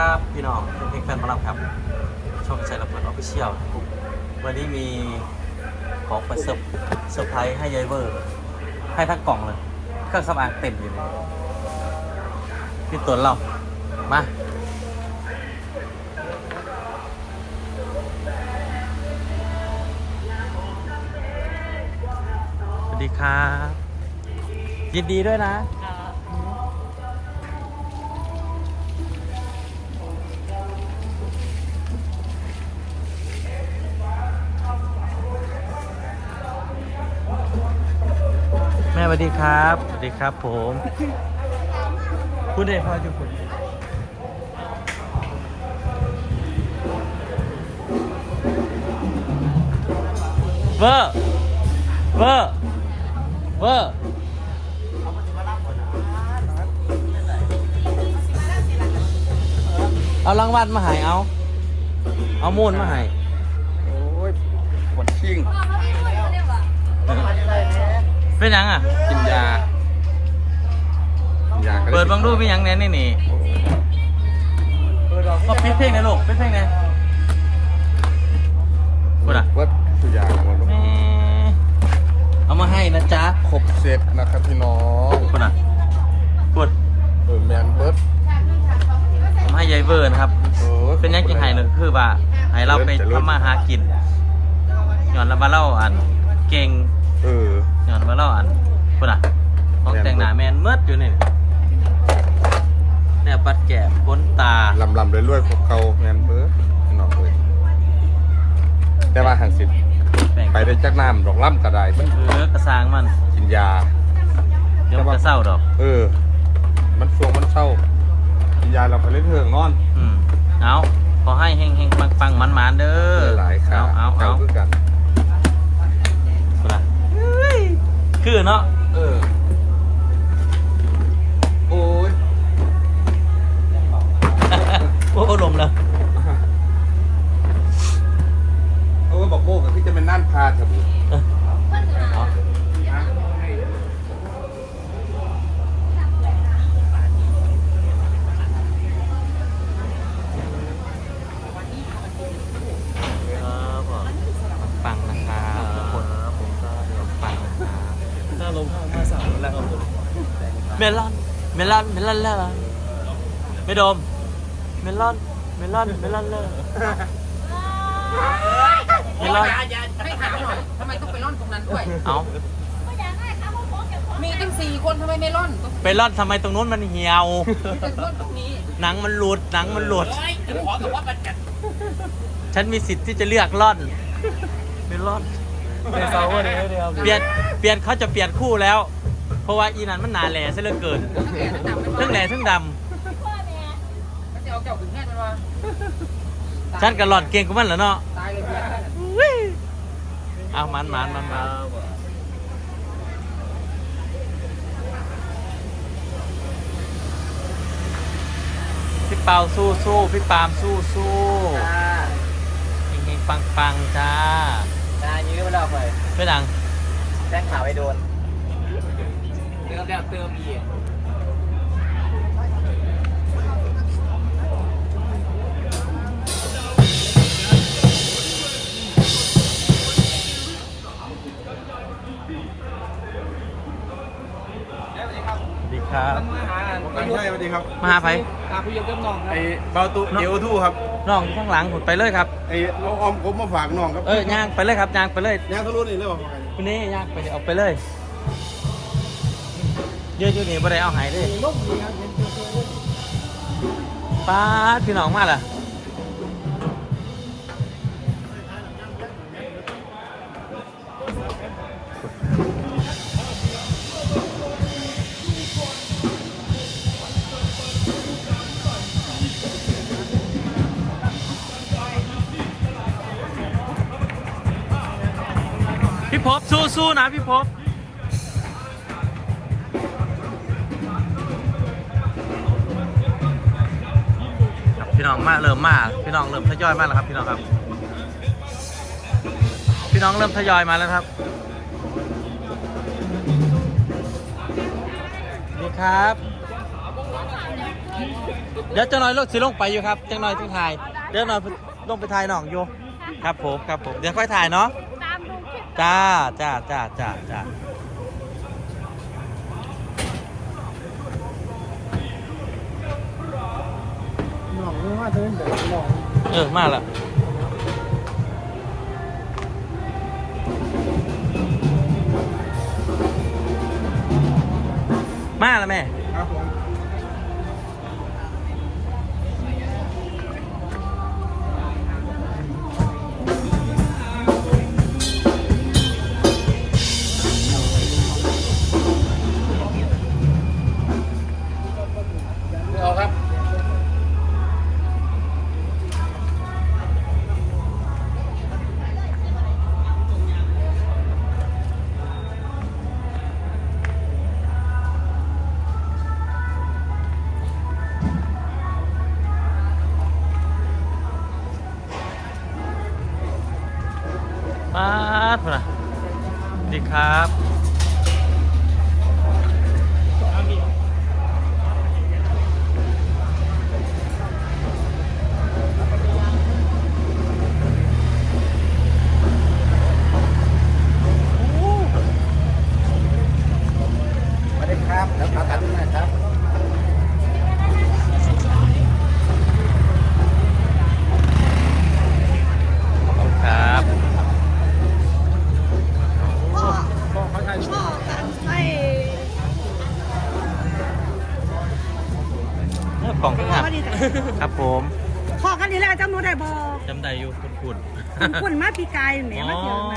ครับพี่น้องเพลงแฟนหมาลับครับช่องชัยระเบิดออฟฟิเชียลวันนี้มีของไปเซอร์เซอร์ไพรส์ให้ยายเวอร์ ให้ทั้งกล่องเลยเครื่องสำอางเต็มอยู่เลยพี่ตุนเรามาสวัสดีครับยินดีด้วยนะ วัสดีครับสวัสดีครับผมคุณเดชพอจุกุลเวอร์เวอร์เวอร์เอารางวัลมาใหายเอา เอามูลมาให เป็นหยังอะ กินยา กินยาก็ลยเปิดบังรูปเป็นหยังแน่นี่นี่ก็ปิดเพลงนะลูกปิดเพลงนะพูดอะวัดสุยาครับผมแม่เอามาให้นะจ๊ะครบเซตนะครับพี่น้องพูดอะพูดเออแมนเบิร์ดทำให้ยายเวอร์นะครับโอ้ยเป็นหยังกินไห้เลยคือว่าให้เราไปทำมาหากินย้อนเรามาเล่าอันเก่ง เออ ย้อนมาเล่าอันพูดอะของแต่งหน้าแมนเมิดอยู่นี่เนี่ยปัดแกะพ้นตาลำลำเรื่อยๆพวกเขาแมนเบิร์ดพี่น้องเลยแต่ว่าหันสิแบ่งไปได้จักน้ำดอกล่ำกระไดมันเออกระซางมันกินยาเดี๋ยวมันจะเศร้าดอก เออ มันฟวงมันเศร้ากินยาเราไปเล่นเถิงนอนอืมเอาขอให้เฮงเฮงปังปังมันมันๆเด้อหลายขาเอาเอาเก่าเอา คือเนาะ เมลอน เมลอน เมลอนเลอร์ไม่ดม เมลอน เมลอน เมลอนเลอร์เมลอน อย่าอย่าให้ถามหน่อยทำไมต้องไปร่อนตรงนั้นด้วย เอามีตั้งสี่คนทำไมไม่ร่อนไปร่อนทำไมตรงนู้นมันเหี่ยว มีแต่ร่อนตรงนี้หนังมันหลุด หนังมันหลุด เฮ้ยจะขอกับว่ามันจัดฉันมีสิทธิ์ที่จะเลือกร่อนไม่ร่อนเป็นเซาเวอร์เลยเดียวเปลี่ยน เปลี่ยนเขาจะเปลี่ยนคู่แล้ว เพราะว่าอีนั้นมันหนาแหล่ซะเหลือเกินทั้งแหล่ทั้งดำไม่ว่าทั้งแหล่ทั้งดก็จะเอาเจ้าขึ้นแค่นั้นว่าำฉันกับหลอดเก่งกว่ามันเหรอเนาะตายเลยเบียร์เอามันมันมันมันพี่เปาสู้สู้พี่ปาล์มสู้สู้เฮงๆปังปังๆจ้านายื้อไม่ได้ไปเพื่อดัง แจ้งข่าวไปโดน เติมแล้วเติมอีกสวัสดีครับ มาหากันใช่สวัสดีครับมาหาไผหาผู้ยกเติมน้องครับไอ้เบาตุเอวทูครับน้องอยู่ข้างหลังผมไปเลยครับ ไอ้น้องออมผมมาฝากน้องครับเอ้ยย่างไปเลยครับย่างไปเลยย่างทะลุนี่เลยเหรอคุณนี่ย่างไปเลยเอาไปเลย เยอะอยู่นี่บ่ได้เอาหายเลยป้าดพี่น้องมาล่ะพี่พบสู้ๆนะพี่พบ น้องมาเริ่มมาพี่น้องเริ่มทยอยมาแล้วครับ พี่น้องครับ พี่น้องเริ่มทยอยมาแล้วครับสวัสดีครับ เดี๋ยวจะน้อยลงสิลงไปอยู่ครับจังน้อยจังถ่ายเดี๋ยวหน่อยลงไปถ่ายหนองอยู่ครับผมครับผมเดี๋ยวค่อยถ่ายเนาะตามดูคลิป จ้าจ้าจ้าจ้าจ้า หน่องไมาเป็นแบบหน่องเออ มาละมาละแม่ ดพุ่นนะสวัสดีครับ กล่องข้างหลังครับผมพอกันนี่แหละจำหนูได้บอกจำได้อยู่คุณคุณคุณคุณมาปีกายแหมมาเถียงไหม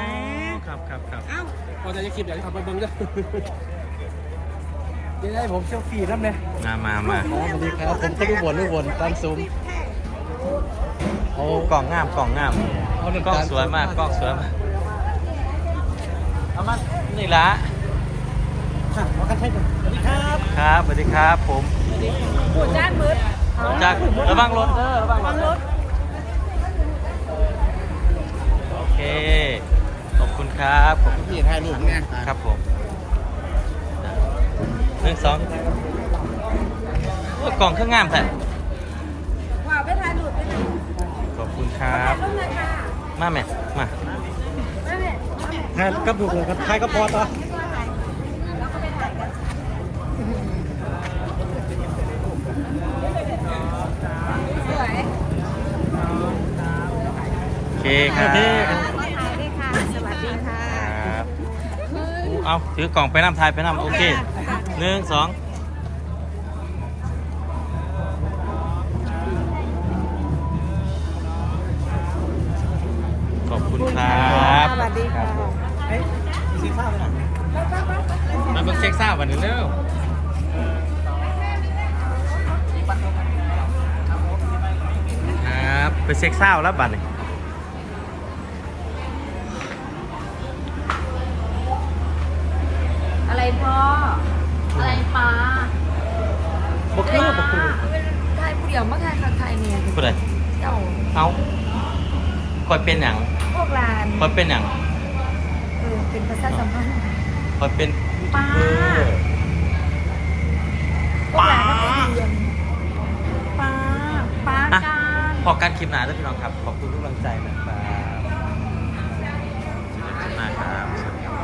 ครับครับครับเอ้าพอจะคลิปอยากจะทำไปเบิ้งจ้ะยังไงผมเซลฟี่รับเนี่ยมามามาสวัสดีครับผมก็รูปวนรูปวนตามซูมโอ้กล่องงามกล่องงามเอาเรื่องกล้องการสวยมากกล้องสวยมากเอามานี่ละมากันใช่ไหมสวัสดีครับ ครับสวัสดีครับผม ปวดด้านมืดจากระวังรถเด้อระวังรถ โอเค ขอบคุณครับขอบคุณพี่ถ่ายรูปไงครับผมหนึ่งสองโอ้ยกล่องเครื่องงามแท้ว่าไปถ่ายรูปไปถ่ายรูปขอบคุณครับเลยค่ะมาแม่มา แม่แม่แม่ถ่ายกับดูเลยครับถ่ายกับพอต่อ ไม่ว่าถ่ายแล้วก็ไปถ่ายกันสวย โอ เคครับก็ถ่ายด้วยค่ะสวัสดีค่ะครับเอาถือกล่องไปน้ำทายไปน้ำโอเคหนึ่งสองขอบคุณครับสวัสดีค่ะเฮ้ยซีซ่าไปหน่อยมาเบิ่งเซ็กซ่าวันนี้เร็วครับไปเซ็กซ่าแล้วบัตรนี่อะไรพ่อ อะไรป้า บกคือบ่คือไทยผู้เดียวมาไทยค่ะไทยเนี่ยผู้ใดเจ้าเอาคอยเป็นอย่างพวกลานคอยเป็นอย่างเออเป็นภาษาสัมพันธ์คอยเป็นป้าเออพวกลาป้าป้าการพอการคลิปหนาด้วพี่น้องครับ ขอบคุณทุกกำลังใจนะครับ